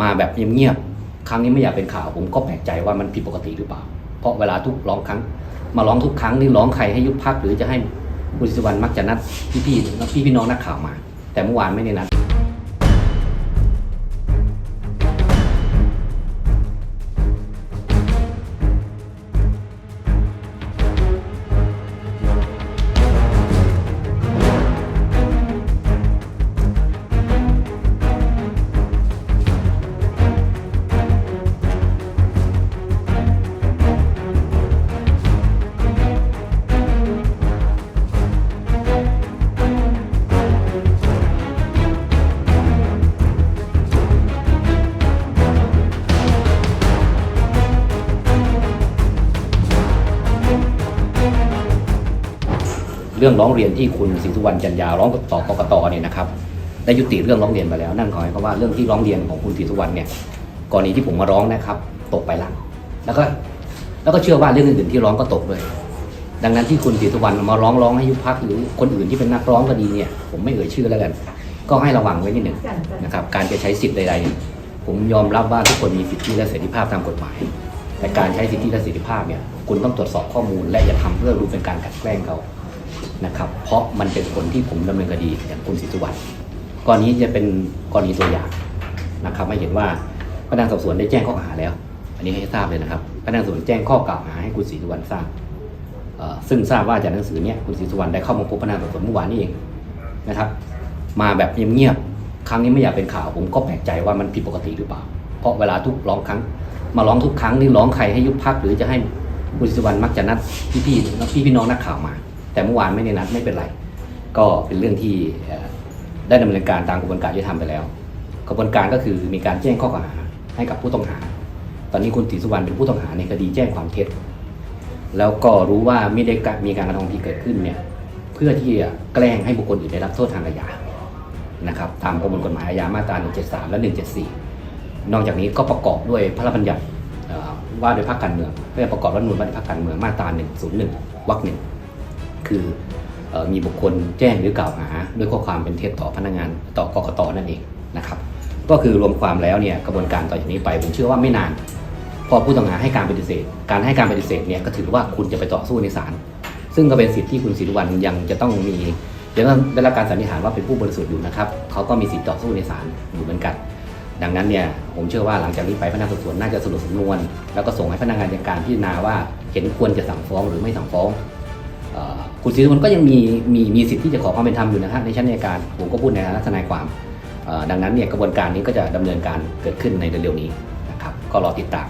มาแบบเงียบๆครั้งนี้ไม่อยากเป็นข่าวผมก็แปลกใจว่ามันผิดปกติหรือเปล่า เพราะเวลาทุกร้องครั้ง มาร้องทุกครั้งนี่ร้องใครให้ยุบพักหรือจะให้คุณศรีสุวรรณมักจะนัดพี่ๆพี่พี่น้องนักข่าวมา แต่เมื่อวานไม่ได้นัด เรื่องร้องเรียนที่คุณศรีสุวรรณจันยาร้องต่อกกตเนี่ยนะครับได้ยุติเรื่องร้องเรียนไปแล้ว นั่นหมายความว่าเรื่องที่ร้องเรียนของคุณศรีสุวรรณเนี่ยกรณีที่ผมมาร้องนะครับ ตกไปแล้วแล้วก็แล้วก็เชื่อว่าเรื่องอื่นๆที่ร้องก็ตกด้วยดังนั้นที่คุณศรีสุวรรณมาร้องร้องให้ยุบพักหรือคนอื่นที่เป็นนักร้องก็ดีเนี่ยผมไม่เอ่ยชื่อแล้วกัน ก็ให้ระวังไว้นิดหนึ่งนะครับการจะใช้สิทธิ์ใดๆ ผมยอมรับว่าทุกคนมีสิทธิและเสรีภาพตามกฎหมาย แต่การใช้สิทธิและเสรีภาพเนี่ยคุณต้องตรวจสอบข้อมูลและอย่าทำเพื่อรู้เป็นการกลันแกล้งเขา นะครับเพราะมันเป็นคนที่ผมดำเนินคดีอย่างคุณศรีสุวรรณกรณีจะเป็นกรณีตัวอย่างนะครับไม่เห็นว่าพนักงานสอบสวนได้แจ้งข้อกล่าวหาแล้ว อันนี้ให้ทราบเลยนะครับพนักงานสอบสวนแจ้งข้อกล่าวหาให้คุณศรีสุวรรณทราบซึ่งทราบว่าจากหนังสือเนี้ยคุณศรีสุวรรณได้เข้ามาพบพนักงานสอบสวนเมื่อวานนี้เองนะครับมาแบบเงียบๆครั้งนี้ไม่อยากเป็นข่าวผมก็แปลกใจว่ามันผิดปกติหรือเปล่า เพราะเวลาทุกร้องครั้ง มาร้องทุกครั้งนี่ร้องใครให้ยุบพักหรือจะให้คุณศรีสุวรรณมักจะนัดพี่ๆพี่พี่น้องนักข่าวมา แต่เมื่อวานไม่ได้นัดไม่เป็นไร ก็เป็นเรื่องที่ได้ดำเนินการตามกระบวนการยุติธรรมไปแล้ว กระบวนการก็คือมีการแจ้งข้อกล่าวหาให้กับผู้ต้องหา ตอนนี้คุณศรีสุวรรณเป็นผู้ต้องหาในคดีแจ้งความเท็จ แล้วก็รู้ว่าไม่ได้มีการกระทำผิดเกิดขึ้นเนี่ยเพื่อที่จะแกล้งให้บุคคลอื่นได้รับโทษทางอาญานะครับตามประมวลกฎหมายอาญามาตรา 173 และ 174 นอกจากนี้ก็ประกอบด้วยพระราชบัญญัติว่าด้วยพรรคการเมืองเพื่อประกอบรัฐมนูญว่าด้วยพรรคการเมืองมาตรา 101 วรรคหนึ่ง คืออมีบุคคลแจ้งหรือกล่าวหา ด้วยข้อความเป็นเท็จต่อพนักงานต่อกกตนั่นเองนะครับก็คือรวมความแล้วเนี่ยกระบวนการต่อจากนี้ไปผมเชื่อว่าไม่นาน พอผู้ต้องหาให้การปฏิเสธ การให้การปฏิเสธเนี่ยก็ถือว่าคุณจะไปต่อสู้ในศาลซึ่งก็เป็นสิทธิที่คุณศิริวัลยังจะต้องมียังต้องได้รับการสันนิษฐานว่าเป็นผู้บริสุทธิ์อยู่นะครับเขาก็มีสิทธิต่อสู้ในศาลอยู่เหมือนกัน ดังนั้นเนี่ยผมเชื่อว่าหลังจากนี้ไปพนักงานสอบสวนน่าจะสรุปสำนวน แล้วก็ส่งให้พนักงานอัยการพิจารณาว่าเห็นควรจะสั่งฟ้องหรือไม่สั่งฟ้อง คุณศรีสุวรรณก็ยังมีมีมีสิทธิ์ที่จะขอความเป็นธรรมอยู่นะฮะในชั้นอัยการผมก็พูดในฐานะทนายความดังนั้นเนี่ยกระบวนการนี้ก็จะดำเนินการเกิดขึ้นในเร็วๆนี้นะครับก็รอติดตาม